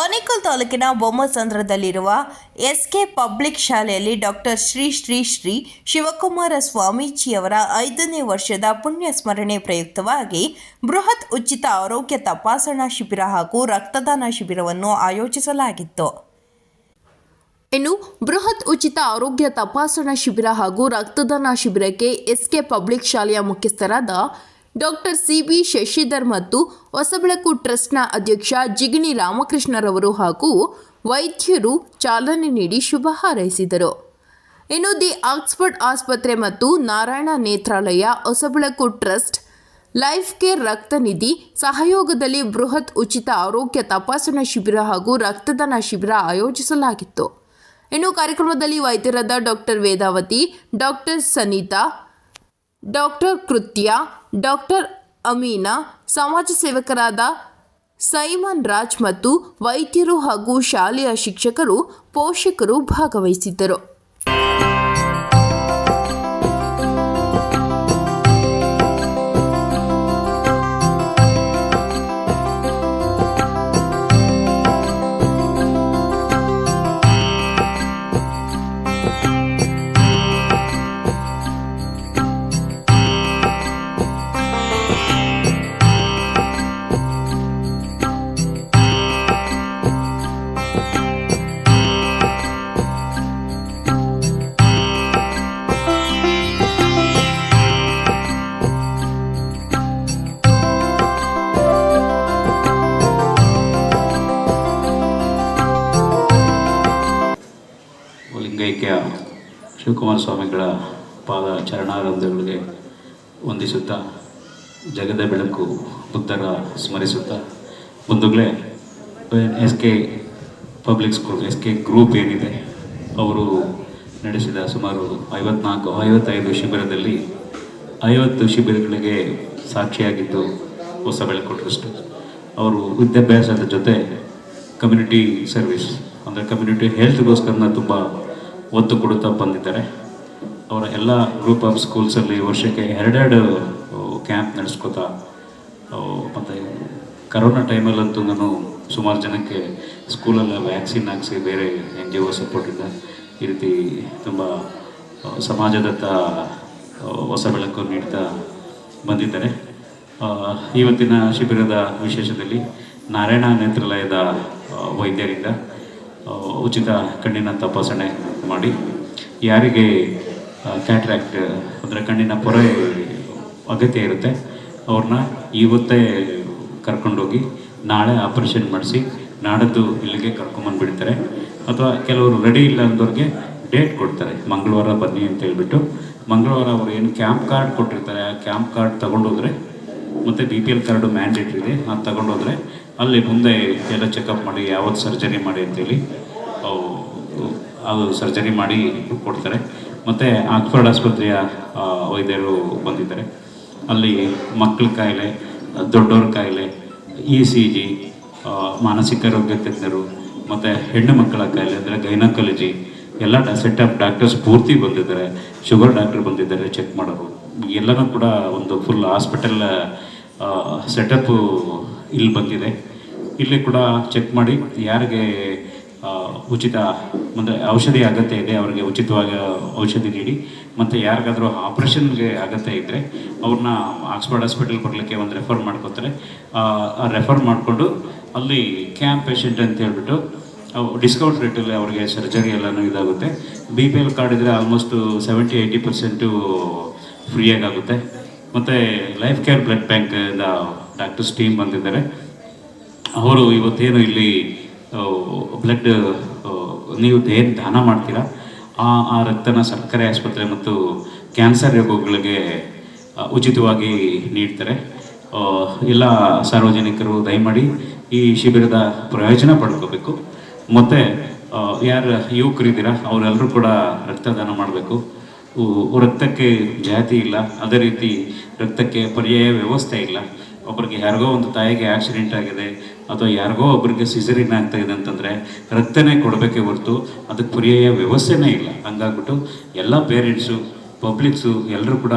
ಆನೇಕಲ್ ತಾಲೂಕಿನ ಬೊಮ್ಮಸಂದ್ರದಲ್ಲಿರುವ SK public ಶಾಲೆಯಲ್ಲಿ ಡಾಕ್ಟರ್ ಶ್ರೀ ಶ್ರೀ ಶ್ರೀ ಶಿವಕುಮಾರ ಸ್ವಾಮೀಜಿಯವರ ಐದನೇ ವರ್ಷದ ಪುಣ್ಯ ಸ್ಮರಣೆ ಪ್ರಯುಕ್ತವಾಗಿ ಬೃಹತ್ ಉಚಿತ ಆರೋಗ್ಯ ತಪಾಸಣಾ ಶಿಬಿರ ಹಾಗೂ ರಕ್ತದಾನ ಶಿಬಿರವನ್ನು ಆಯೋಜಿಸಲಾಗಿತ್ತು. ಇನ್ನು ಬೃಹತ್ ಉಚಿತ ಆರೋಗ್ಯ ತಪಾಸಣಾ ಶಿಬಿರ ಹಾಗೂ ರಕ್ತದಾನ ಶಿಬಿರಕ್ಕೆ ಎಸ್ಕೆ ಪಬ್ಲಿಕ್ ಶಾಲೆಯ ಮುಖ್ಯಸ್ಥರಾದ ಡಾಕ್ಟರ್ ಸಿಬಿ ಶಶಿಧರ್ ಮತ್ತು ಹೊಸಬೆಳಕು ಟ್ರಸ್ಟ್ನ ಅಧ್ಯಕ್ಷ ಜಿಗಣಿ ರಾಮಕೃಷ್ಣರವರು ಹಾಗೂ ವೈದ್ಯರು ಚಾಲನೆ ನೀಡಿ ಶುಭ ಹಾರೈಸಿದರು. ಇನ್ನು ದಿ ಆಕ್ಸ್ಫರ್ಡ್ ಆಸ್ಪತ್ರೆ ಮತ್ತು Narayana Nethralaya Hosabelaku trust life care ರಕ್ತ ನಿಧಿ ಸಹಯೋಗದಲ್ಲಿ ಬೃಹತ್ ಉಚಿತ ಆರೋಗ್ಯ ತಪಾಸಣಾ ಶಿಬಿರ ಹಾಗೂ ರಕ್ತದಾನ ಶಿಬಿರ ಆಯೋಜಿಸಲಾಗಿತ್ತು. ಇನ್ನು ಕಾರ್ಯಕ್ರಮದಲ್ಲಿ ವೈದ್ಯರಾದ doctor Vedavathi, doctor Sanitha doctor Kritya, doctor Amina, ಸಮಾಜ ಸೇವಕರಾದ ಸೈಮನ್ ರಾಜ್ ಮತ್ತು ವೈದ್ಯರು ಹಾಗೂ ಶಾಲೆಯ ಶಿಕ್ಷಕರು ಪೋಷಕರು ಭಾಗವಹಿಸಿದ್ದರು. ಶಿವಕುಮಾರ ಸ್ವಾಮಿಗಳ ಪಾದ ಚರಣಾರಂಧಗಳಿಗೆ ವಂದಿಸುತ್ತಾ, ಜಗದ ಬೆಳಕು ಬುದ್ಧರ ಸ್ಮರಿಸುತ್ತಾ, ಬಂಧುಗಳೇ S K public school S K group ಏನಿದೆ, ಅವರು ನಡೆಸಿದ ಸುಮಾರು ಐವತ್ನಾಲ್ಕು, ಐವತ್ತೈದು ಶಿಬಿರದಲ್ಲಿ ಐವತ್ತು ಶಿಬಿರಗಳಿಗೆ ಸಾಕ್ಷಿಯಾಗಿದ್ದು ಹೊಸ ಬೆಳಕು ಟ್ರಸ್ಟ್ ಅವರು ವಿದ್ಯಾಭ್ಯಾಸದ ಜೊತೆ ಕಮ್ಯುನಿಟಿ ಸರ್ವಿಸ್ ಅಂದರೆ ಕಮ್ಯುನಿಟಿ ಹೆಲ್ತ್ಗೋಸ್ಕರನ ತುಂಬ ಒತ್ತು ಕೊಡುತ್ತಾ ಬಂದಿದ್ದಾರೆ. ಅವರ ಎಲ್ಲ ಗ್ರೂಪ್ ಆಫ್ ಸ್ಕೂಲ್ಸಲ್ಲಿ ವರ್ಷಕ್ಕೆ ಎರಡೆರಡು ಕ್ಯಾಂಪ್ ನಡೆಸ್ಕೋತಾ ಮತ್ತು ಕರೋನಾ ಟೈಮಲ್ಲಂತೂ ನಾನು ಸುಮಾರು ಜನಕ್ಕೆ ಸ್ಕೂಲಲ್ಲಿ ವ್ಯಾಕ್ಸಿನ್ ಹಾಕಿಸಿ ಬೇರೆ ಎನ್ ಜಿ ಒ ಸಪೋರ್ಟಿಂದ ಈ ರೀತಿ ತುಂಬ ಸಮಾಜದತ್ತ ಹೊಸ ಬೆಳಕು ನೀಡ್ತಾ ಬಂದಿದ್ದಾರೆ. ಇವತ್ತಿನ ಶಿಬಿರದ ವಿಶೇಷದಲ್ಲಿ ನಾರಾಯಣ ನೇತ್ರಾಲಯದ ವೈದ್ಯರಿಂದ ಉಚಿತ ಕಣ್ಣಿನ ತಪಾಸಣೆ ಮಾಡಿ. ಯಾರಿಗೆ ಕ್ಯಾಟ್ರಾಕ್ಟ್ ಅಂದರೆ ಕಣ್ಣಿನ ಪೊರೆ ಅಗತ್ಯ ಇರುತ್ತೆ, ಅವ್ರನ್ನ ಇವತ್ತೇ ಕರ್ಕೊಂಡೋಗಿ ನಾಳೆ ಆಪ್ರೇಷನ್ ಮಾಡಿಸಿ, ನಾಡದ್ದು ಇಲ್ಲಿಗೆ ಕರ್ಕೊಂಬಂದ್ಬಿಡ್ತಾರೆ. ಅಥವಾ ಕೆಲವರು ರೆಡಿ ಇಲ್ಲ ಅಂದವ್ರಿಗೆ ಡೇಟ್ ಕೊಡ್ತಾರೆ, ಮಂಗಳವಾರ ಬನ್ನಿ ಅಂತ ಹೇಳಿಬಿಟ್ಟು. ಮಂಗಳವಾರ ಅವರು ಏನು ಕ್ಯಾಂಪ್ ಕಾರ್ಡ್ ಕೊಟ್ಟಿರ್ತಾರೆ, ಆ ಕ್ಯಾಂಪ್ ಕಾರ್ಡ್ ತೊಗೊಂಡೋದ್ರೆ, ಮತ್ತು B P L card mandatory ಇದೆ, ಅದು ತಗೊಂಡೋದ್ರೆ ಅಲ್ಲಿ ಮುಂದೆ ಎಲ್ಲ ಚೆಕಪ್ ಮಾಡಿ, ಯಾವತ್ತು ಸರ್ಜರಿ ಮಾಡಿ ಅಂತೇಳಿ ಅದು ಸರ್ಜರಿ ಮಾಡಿ ಕೊಡ್ತಾರೆ. ಮತ್ತು ಆಕ್ಸ್ಫರ್ಡ್ ಆಸ್ಪತ್ರೆಯ ವೈದ್ಯರು ಬಂದಿದ್ದಾರೆ. ಅಲ್ಲಿ ಮಕ್ಕಳ ಕಾಯಿಲೆ, ದೊಡ್ಡವ್ರ ಕಾಯಿಲೆ ಇ ಸಿ ಜಿ ಮಾನಸಿಕ ಆರೋಗ್ಯ ತಜ್ಞರು, ಮತ್ತು ಹೆಣ್ಣು ಮಕ್ಕಳ ಕಾಯಿಲೆ, ಅಂದರೆ ಗೈನಕಾಲಜಿ ಎಲ್ಲ ಸೆಟ್ ಆಫ್ ಡಾಕ್ಟರ್ಸ್ ಪೂರ್ತಿ ಬಂದಿದ್ದಾರೆ. ಶುಗರ್ ಡಾಕ್ಟರ್ ಬಂದಿದ್ದಾರೆ ಚೆಕ್ ಮಾಡೋರು. ಎಲ್ಲನೂ ಕೂಡ ಒಂದು ಫುಲ್ ಹಾಸ್ಪಿಟಲ್ ಸೆಟಪ್ಪು ಇಲ್ಲಿ ಬಂದಿದೆ. ಇಲ್ಲಿ ಕೂಡ ಚೆಕ್ ಮಾಡಿ ಯಾರಿಗೆ ಉಚಿತ ಅಂದರೆ ಔಷಧಿ ಅಗತ್ಯ ಇದೆ, ಅವರಿಗೆ ಉಚಿತವಾಗಿ ಔಷಧಿ ನೀಡಿ. ಮತ್ತು ಯಾರಿಗಾದರೂ ಆಪ್ರೇಷನ್ಗೆ ಅಗತ್ಯ ಇದ್ದರೆ ಅವ್ರನ್ನ ಆಕ್ಸ್ಫರ್ಡ್ ಹಾಸ್ಪಿಟಲ್ ಬರಲಿಕ್ಕೆ ಒಂದು ರೆಫರ್ ಮಾಡ್ಕೊತಾರೆ. ರೆಫರ್ ಮಾಡಿಕೊಂಡು ಅಲ್ಲಿ ಕ್ಯಾಂಪ್ ಪೇಷಂಟ್ ಅಂತ ಹೇಳ್ಬಿಟ್ಟು ಡಿಸ್ಕೌಂಟ್ ರೇಟಲ್ಲಿ ಅವ್ರಿಗೆ ಸರ್ಜರಿ ಎಲ್ಲನೂ ಇದಾಗುತ್ತೆ. ಬಿ ಪಿ ಎಲ್ ಕಾರ್ಡ್ ಇದ್ದರೆ ಆಲ್ಮೋಸ್ಟ್ ಸೆವೆಂಟಿ ಏಯ್ಟಿ ಪರ್ಸೆಂಟು ಫ್ರೀಯಾಗಿ ಆಗುತ್ತೆ. ಮತ್ತು ಲೈಫ್ ಕೇರ್ ಬ್ಲಡ್ ಬ್ಯಾಂಕಿಂದ ಡಾಕ್ಟರ್ಸ್ ಟೀಮ್ ಬಂದಿದ್ದಾರೆ. ಅವರು ಇವತ್ತೇನು ಇಲ್ಲಿ ಬ್ಲಡ್ ನೀವು ಏನು ದಾನ ಮಾಡ್ತೀರಾ? ಆ ಆ ರಕ್ತನ ಸರ್ಕಾರಿ ಆಸ್ಪತ್ರೆ ಮತ್ತು ಕ್ಯಾನ್ಸರ್ ರೋಗಗಳಿಗೆ ಉಚಿತವಾಗಿ ನೀಡ್ತಾರೆ. ಎಲ್ಲ ಸಾರ್ವಜನಿಕರು ದಯಮಾಡಿ ಈ ಶಿಬಿರದ ಪ್ರಯೋಜನ ಪಡ್ಕೋಬೇಕು. ಮತ್ತು ಯಾರು ಯುವಕರಿದ್ದೀರಾ, ಅವರೆಲ್ಲರೂ ಕೂಡ ರಕ್ತದಾನ ಮಾಡಬೇಕು. ರಕ್ತಕ್ಕೆ ಜಾತಿ ಇಲ್ಲ. ಅದೇ ರೀತಿ ರಕ್ತಕ್ಕೆ ಪರ್ಯಾಯ ವ್ಯವಸ್ಥೆ ಇಲ್ಲ. ಒಬ್ಬರಿಗೆ ಯಾರಿಗೋ ಒಂದು ತಾಯಿಗೆ ಆಕ್ಸಿಡೆಂಟ್ ಆಗಿದೆ, ಅಥವಾ ಯಾರಿಗೋ ಒಬ್ಬರಿಗೆ ಸಿಸರಿನ್ ಆಗ್ತಾ ಇದೆ ಅಂತಂದರೆ ರಕ್ತನೇ ಕೊಡಬೇಕೇ ಹೊರತು ಅದಕ್ಕೆ ಪರ್ಯಾಯ ವ್ಯವಸ್ಥೆನೇ ಇಲ್ಲ. ಹಂಗಾಗ್ಬಿಟ್ಟು ಎಲ್ಲ ಪೇರೆಂಟ್ಸು ಪಬ್ಲಿಕ್ಸು ಎಲ್ಲರೂ ಕೂಡ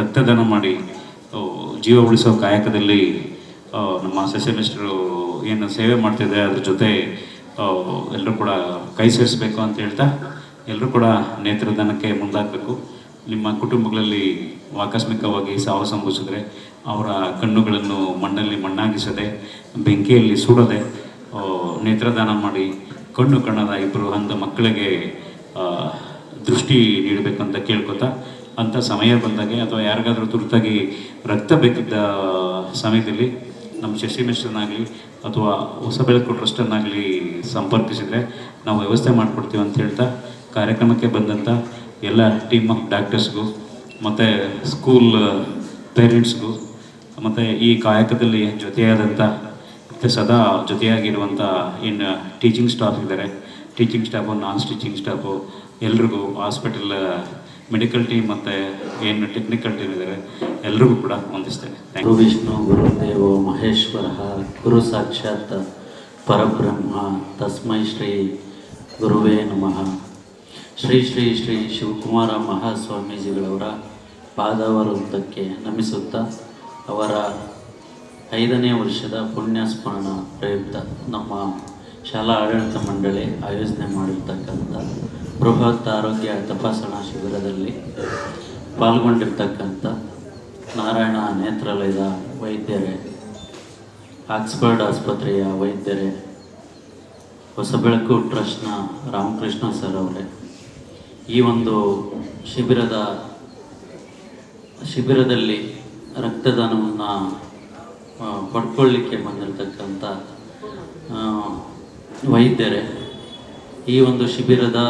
ರಕ್ತದಾನ ಮಾಡಿ ಜೀವ ಉಳಿಸೋ ಕಾಯಕದಲ್ಲಿ ನಮ್ಮ ಸೆಷನಿಸ್ಟರು ಏನು ಸೇವೆ ಮಾಡ್ತಿದ್ದಾರೆ, ಅದ್ರ ಜೊತೆ ಎಲ್ಲರೂ ಕೂಡ ಕೈ ಸೇರಿಸ್ಬೇಕು ಅಂತ ಹೇಳ್ತಾ ಎಲ್ಲರೂ ಕೂಡ ನೇತ್ರದಾನಕ್ಕೆ ಮುಂದಾಗಬೇಕು. ನಿಮ್ಮ ಕುಟುಂಬಗಳಲ್ಲಿ ಆಕಸ್ಮಿಕವಾಗಿ ಸಾವು ಸಂಭವಿಸಿದ್ರೆ ಅವರ ಕಣ್ಣುಗಳನ್ನು ಮಣ್ಣಲ್ಲಿ ಮಣ್ಣಾಗಿಸದೆ, ಬೆಂಕಿಯಲ್ಲಿ ಸುಡದೆ ನೇತ್ರದಾನ ಮಾಡಿ ಕಣ್ಣು ಕಣ್ಣದ ಇಬ್ಬರು ಅಂಧ ಮಕ್ಕಳಿಗೆ ದೃಷ್ಟಿ ನೀಡಬೇಕಂತ ಕೇಳ್ಕೊತಾ ಅಂಥ ಸಮಯ ಬಂದಾಗೆ ಅಥವಾ ಯಾರಿಗಾದರೂ ತುರ್ತಾಗಿ ರಕ್ತ ಬೇಕಿದ್ದ ಸಮಯದಲ್ಲಿ ನಮ್ಮ ಶಶಿ ಮಿಶ್ರನಾಗಲಿ ಅಥವಾ ಹೊಸ ಬೆಳಕು ಟ್ರಸ್ಟನ್ನಾಗಲಿ ಸಂಪರ್ಕಿಸಿದರೆ ನಾವು ವ್ಯವಸ್ಥೆ ಮಾಡಿಕೊಡ್ತೀವಿ ಅಂತ ಹೇಳ್ತಾ ಕಾರ್ಯಕ್ರಮಕ್ಕೆ ಬಂದಂಥ ಎಲ್ಲ ಟೀಮ್ ಆಫ್ ಡಾಕ್ಟರ್ಸ್ಗೂ, ಮತ್ತು ಸ್ಕೂಲ್ ಪೇರೆಂಟ್ಸ್ಗೂ ಮತ್ತು ಈ ಕಾಯಕದಲ್ಲಿ ಜೊತೆಯಾದಂಥ ಮತ್ತು ಸದಾ ಜೊತೆಯಾಗಿರುವಂಥ ಇನ್ನು ಟೀಚಿಂಗ್ ಸ್ಟಾಫ್ ಇದ್ದಾರೆ. Teaching staff non teaching staff ಎಲ್ರಿಗೂ ಹಾಸ್ಪಿಟಲ್ ಮೆಡಿಕಲ್ ಟೀಮ್ ಮತ್ತು ಏನು ಟೆಕ್ನಿಕಲ್ ಟೀಮ್ ಇದ್ದಾರೆ, ಎಲ್ರಿಗೂ ಕೂಡ ಯು ಗುರು ವಿಷ್ಣು ಗುರುದೇವೋ ಮಹೇಶ್ವರ, ಗುರು ಸಾಕ್ಷಾತ್ ಪರಬ್ರಹ್ಮ, ತಸ್ಮೈ ಶ್ರೀ ಗುರುವೇ ನಮಃ. ಶ್ರೀ ಶ್ರೀ ಶ್ರೀ ಶಿವಕುಮಾರ ಮಹಾಸ್ವಾಮೀಜಿಗಳವರ ಪಾದವೃಂದಕ್ಕೆ ನಮಿಸುತ್ತಾ ಅವರ ಐದನೇ ವರ್ಷದ ಪುಣ್ಯ ಸ್ಮರಣ ಪ್ರಯುಕ್ತ ನಮ್ಮ ಶಾಲಾ ಆಡಳಿತ ಮಂಡಳಿ ಆಯೋಜನೆ ಮಾಡಿರ್ತಕ್ಕಂಥ ಬೃಹತ್ ಆರೋಗ್ಯ ತಪಾಸಣಾ ಶಿಬಿರದಲ್ಲಿ ಪಾಲ್ಗೊಂಡಿರ್ತಕ್ಕಂಥ ನಾರಾಯಣ ನೇತ್ರಾಲಯದ ವೈದ್ಯರೇ, ಆಕ್ಸ್ಫರ್ಡ್ ಆಸ್ಪತ್ರೆಯ ವೈದ್ಯರೇ, ಹೊಸಬೆಳಕು ಟ್ರಸ್ಟ್ನ ರಾಮಕೃಷ್ಣ ಸರ್ ಅವರೇ, ಈ ಒಂದು ಶಿಬಿರದ, ಶಿಬಿರದಲ್ಲಿ ರಕ್ತದಾನವನ್ನು ಪಡ್ಕೊಳ್ಳಿಕ್ಕೆ ಬಂದಿರತಕ್ಕಂಥ ವೈದ್ಯರೇ, ಈ ಒಂದು ಶಿಬಿರದ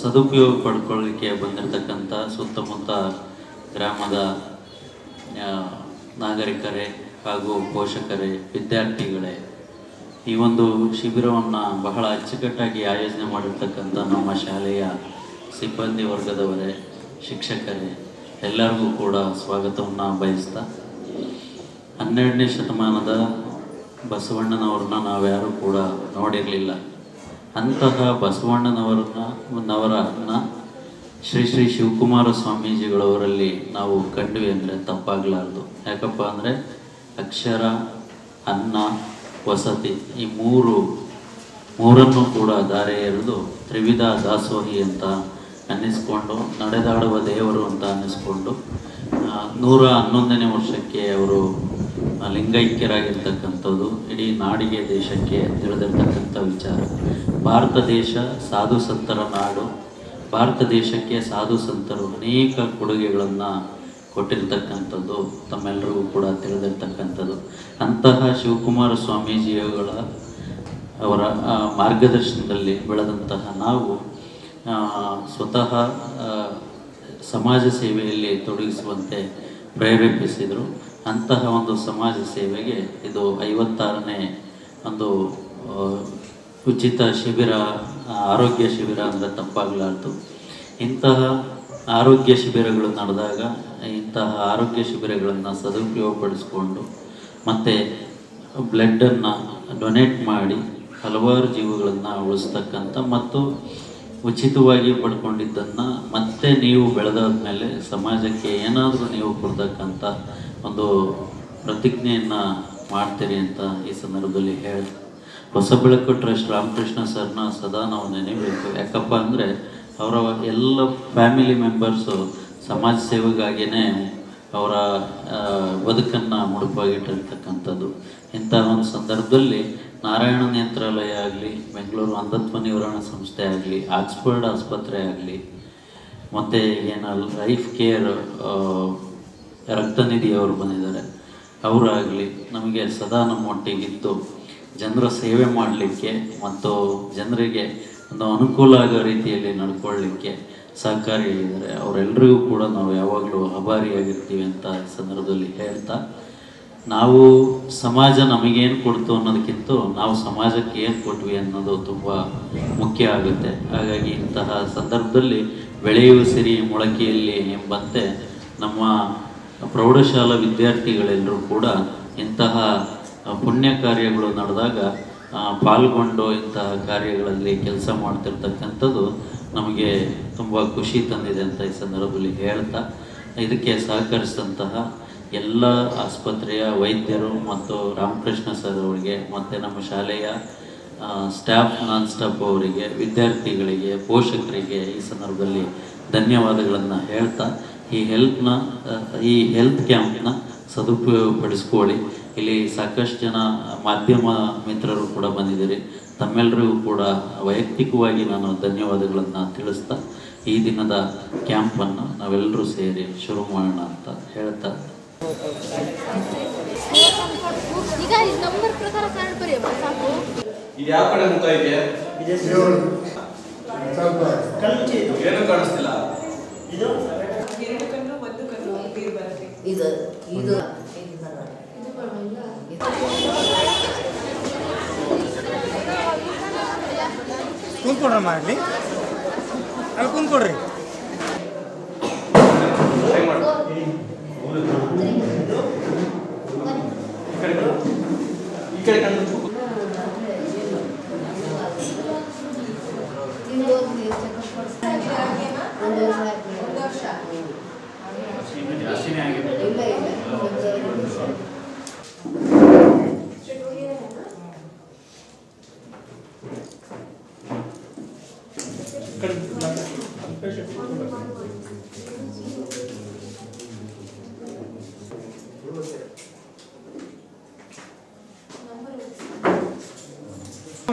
ಸದುಪಯೋಗ ಪಡ್ಕೊಳ್ಳಿಕ್ಕೆ ಬಂದಿರತಕ್ಕಂಥ ಸುತ್ತಮುತ್ತ ಗ್ರಾಮದ ನಾಗರಿಕರೇ ಹಾಗೂ ಪೋಷಕರೇ, ವಿದ್ಯಾರ್ಥಿಗಳೇ, ಈ ಒಂದು ಶಿಬಿರವನ್ನು ಬಹಳ ಅಚ್ಚುಕಟ್ಟಾಗಿ ಆಯೋಜನೆ ಮಾಡಿರ್ತಕ್ಕಂಥ ನಮ್ಮ ಶಾಲೆಯ ಸಿಬ್ಬಂದಿ ವರ್ಗದವರೇ, ಶಿಕ್ಷಕರೇ ಎಲ್ಲರಿಗೂ ಕೂಡ ಸ್ವಾಗತವನ್ನು ಬಯಸ್ತಾ ಹನ್ನೆರಡನೇ ಶತಮಾನದ ಬಸವಣ್ಣನವ್ರನ್ನ ನಾವ್ಯಾರೂ ಕೂಡ ನೋಡಿರಲಿಲ್ಲ. ಅಂತಹ ಬಸವಣ್ಣನವರನ್ನ, ನವರನ್ನ ಶ್ರೀ ಶ್ರೀ ಶಿವಕುಮಾರ ಸ್ವಾಮೀಜಿಗಳವರಲ್ಲಿ ನಾವು ಕಂಡ್ವಿ ಅಂದರೆ ತಪ್ಪಾಗಲಾರ್ದು. ಯಾಕಪ್ಪ ಅಂದರೆ ಅಕ್ಷರ, ಅನ್ನ, ವಸತಿ ಈ ಮೂರು, ಮೂರನ್ನು ಕೂಡ ದಾರೆ ಎರೆದು ತ್ರಿವಿಧ ದಾಸೋಹಿ ಅಂತ ಅನ್ನಿಸ್ಕೊಂಡು, ನಡೆದಾಡುವ ದೇವರು ಅಂತ ಅನ್ನಿಸ್ಕೊಂಡು ನೂರ ಹನ್ನೊಂದನೇ ವರ್ಷಕ್ಕೆ ಅವರು ಲಿಂಗೈಕ್ಯರಾಗಿರ್ತಕ್ಕಂಥದ್ದು, ಇಡೀ ನಾಡಿಗೆ, ದೇಶಕ್ಕೆ ತಿಳಿದಿರ್ತಕ್ಕಂಥ ವಿಚಾರ. ಭಾರತ ದೇಶ ಸಾಧು ಸಂತರ ನಾಡು. ಭಾರತ ದೇಶಕ್ಕೆ ಸಾಧು ಸಂತರು ಅನೇಕ ಕೊಡುಗೆಗಳನ್ನು ಕೊಟ್ಟಿರ್ತಕ್ಕಂಥದ್ದು ತಮ್ಮೆಲ್ಲರಿಗೂ ಕೂಡ ತಿಳಿದಿರ್ತಕ್ಕಂಥದ್ದು. ಅಂತಹ ಶಿವಕುಮಾರ ಸ್ವಾಮೀಜಿಗಳ ಅವರ ಮಾರ್ಗದರ್ಶನದಲ್ಲಿ ಬೆಳೆದಂತಹ ನಾವು ಸ್ವತಃ ಸಮಾಜ ಸೇವೆಯಲ್ಲಿ ತೊಡಗಿಸುವಂತೆ ಪ್ರೇರೇಪಿಸಿದರು. ಅಂತಹ ಒಂದು ಸಮಾಜ ಸೇವೆಗೆ ಇದು ಐವತ್ತಾರನೇ ಒಂದು ಉಚಿತ ಶಿಬಿರ, ಆರೋಗ್ಯ ಶಿಬಿರ ಅಂದರೆ ತಪ್ಪಾಗಲಾರ್ದು. ಇಂತಹ ಆರೋಗ್ಯ ಶಿಬಿರಗಳು ನಡೆದಾಗ ಇಂತಹ ಆರೋಗ್ಯ ಶಿಬಿರಗಳನ್ನು ಸದುಪಯೋಗಪಡಿಸಿಕೊಂಡು ಮತ್ತು ಬ್ಲಡ್ಡನ್ನು ಡೊನೇಟ್ ಮಾಡಿ ಹಲವಾರು ಜೀವಗಳನ್ನು ಉಳಿಸ್ತಕ್ಕಂಥ ಮತ್ತು ಉಚಿತವಾಗಿ ಪಡ್ಕೊಂಡಿದ್ದನ್ನು ಮತ್ತೆ ನೀವು ಬೆಳೆದಾದ ಮೇಲೆ ಸಮಾಜಕ್ಕೆ ಏನಾದರೂ ನೀವು ಕೊಡ್ತಕ್ಕಂಥ ಒಂದು ಪ್ರತಿಜ್ಞೆಯನ್ನು ಮಾಡ್ತೀರಿ ಅಂತ ಈ ಸಂದರ್ಭದಲ್ಲಿ ಹೇಳಿ. ಹೊಸ ಬೆಳಕು ಟ್ರಸ್ಟ್ ರಾಮಕೃಷ್ಣ ಸರ್ನ ಸದಾ ನಾವು ನೆನೆಯಬೇಕು ಯಾಕಪ್ಪ ಅಂದರೆ ಅವರ ಎಲ್ಲ ಫ್ಯಾಮಿಲಿ ಮೆಂಬರ್ಸು ಸಮಾಜ ಸೇವೆಗಾಗಿಯೇ ಅವರ ಬದುಕನ್ನು ಮುಡುಪಾಗಿಟ್ಟಿರ್ತಕ್ಕಂಥದ್ದು. ಇಂಥ ಒಂದು ಸಂದರ್ಭದಲ್ಲಿ ನಾರಾಯಣ ನೇತ್ರಾಲಯ ಆಗಲಿ, ಬೆಂಗಳೂರು ಅಂಧತ್ವ ನಿವಾರಣಾ ಸಂಸ್ಥೆ ಆಗಲಿ, ಆಕ್ಸ್ಫರ್ಡ್ ಆಸ್ಪತ್ರೆ ಆಗಲಿ, ಮತ್ತು ಏನಲ್ಲ ಲೈಫ್ ಕೇರ್ ರಕ್ತನಿಧಿ ಅವರು ಬಂದಿದ್ದಾರೆ. ಅವರಾಗಲಿ ನಮಗೆ ಸದಾ ನಮ್ಮೊಟ್ಟಿಗಿತ್ತು ಜನರ ಸೇವೆ ಮಾಡಲಿಕ್ಕೆ ಮತ್ತು ಜನರಿಗೆ ಒಂದು ಅನುಕೂಲ ಆಗೋ ರೀತಿಯಲ್ಲಿ ನಡ್ಕೊಳ್ಳಿಕ್ಕೆ ಸಹಕಾರಿಯಾಗಿದ್ದಾರೆ ಅವರೆಲ್ಲರಿಗೂ ಕೂಡ ನಾವು ಯಾವಾಗಲೂ ಆಭಾರಿಯಾಗಿರ್ತೀವಿ ಅಂತ ಸಂದರ್ಭದಲ್ಲಿ ಹೇಳ್ತಾ ನಾವು ಸಮಾಜ ನಮಗೇನು ಕೊಡ್ತು ಅನ್ನೋದಕ್ಕಿಂತ ನಾವು ಸಮಾಜಕ್ಕೆ ಏನು ಕೊಟ್ವಿ ಅನ್ನೋದು ತುಂಬ ಮುಖ್ಯ ಆಗುತ್ತೆ. ಹಾಗಾಗಿ ಇಂತಹ ಸಂದರ್ಭದಲ್ಲಿ ಬೆಳೆಯುವ ಸಿರಿ ಮೊಳಕೆಯಲ್ಲಿ ಎಂಬಂತೆ ನಮ್ಮ ಪ್ರೌಢಶಾಲಾ ವಿದ್ಯಾರ್ಥಿಗಳೆಲ್ಲರೂ ಕೂಡ ಇಂತಹ ಪುಣ್ಯ ಕಾರ್ಯಗಳು ನಡೆದಾಗ ಪಾಲ್ಗೊಂಡು ಇಂತಹ ಕಾರ್ಯಗಳಲ್ಲಿ ಕೆಲಸ ಮಾಡ್ತಿರ್ತಕ್ಕಂಥದ್ದು ನಮಗೆ ತುಂಬ ಖುಷಿ ತಂದಿದೆ ಅಂತ ಈ ಸಂದರ್ಭದಲ್ಲಿ ಹೇಳ್ತಾ, ಇದಕ್ಕೆ ಸಹಕರಿಸಿದಂತಹ ಎಲ್ಲ ಆಸ್ಪತ್ರೆಯ ವೈದ್ಯರು ಮತ್ತು ರಾಮಕೃಷ್ಣ ಸರ್ ಅವರಿಗೆ, ಮತ್ತು ನಮ್ಮ ಶಾಲೆಯ ಸ್ಟಾಫ್ ನಾನ್ ಸ್ಟಾಫ್ ಅವರಿಗೆ, ವಿದ್ಯಾರ್ಥಿಗಳಿಗೆ, ಪೋಷಕರಿಗೆ ಈ ಸಂದರ್ಭದಲ್ಲಿ ಧನ್ಯವಾದಗಳನ್ನು ಹೇಳ್ತಾ, ಈ ಹೆಲ್ಪ್ನ ಈ ಹೆಲ್ತ್ ಕ್ಯಾಂಪ್ನ ಸದುಪಯೋಗಪಡಿಸ್ಕೊಳ್ಳಿ. ಇಲ್ಲಿ ಸಾಕಷ್ಟು ಜನ ಮಾಧ್ಯಮ ಮಿತ್ರರು ಕೂಡ ಬಂದಿದ್ದೀರಿ. ತಮ್ಮೆಲ್ಲರಿಗೂ ಕೂಡ ವೈಯಕ್ತಿಕವಾಗಿ ನಾನು ಧನ್ಯವಾದಗಳನ್ನು ತಿಳಿಸ್ತಾ, ಈ ದಿನದ ಕ್ಯಾಂಪನ್ನು ನಾವೆಲ್ಲರೂ ಸೇರಿ ಶುರು ಮಾಡೋಣ ಅಂತ ಹೇಳ್ತಾ ಈಗ ಈ ನಂಬರ್ ಪ್ರಕಾರ ಕಾರ್ಡ್ ಬರೆಯಮ್ಮ ಸಾಕು. ಇದು ಯಾವ ಕಡೆ ಮುಖ ಇದೆ? ಏನು ಕಾಣಿಸ್ತಿಲ್ಲ? ಇದು ಇದು ಇದು ಬರೋಲ್ಲ ಕುಂತ್ಕೊಡ್ರಮ್ಮ ಅಲ್ಲಿ? ಅಲ್ಲಿ ಕುಂತ್ಕೊಡ್ರಿ ಟ್ರೈ ಮಾಡು ಈ ಕಡೆ ಬರು. ಈ ಕಡೆ ಕಣ್ಣು ಮುಚ್ಚು. ನಿಮ್ದು ಒಂದು ಚೆಕಪ್ ಕೊಡ್ಸ್ತೀನಿ. ಒಂದು ವರ್ಷ ಆಯ್ತು. ಇಲ್ಲ ಇಲ್ಲ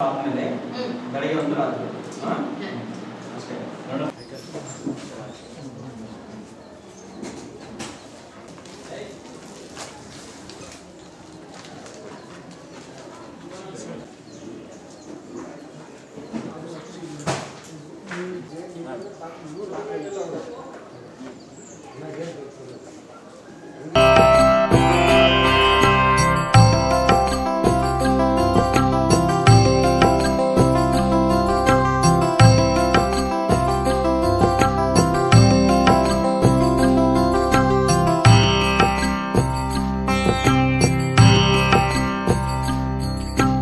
ಆದ್ಮೇಲೆ ಬೆಳಗ್ಗೆ ಒಂದು ರಾತ್ರಿ 哎，把屏幕打开。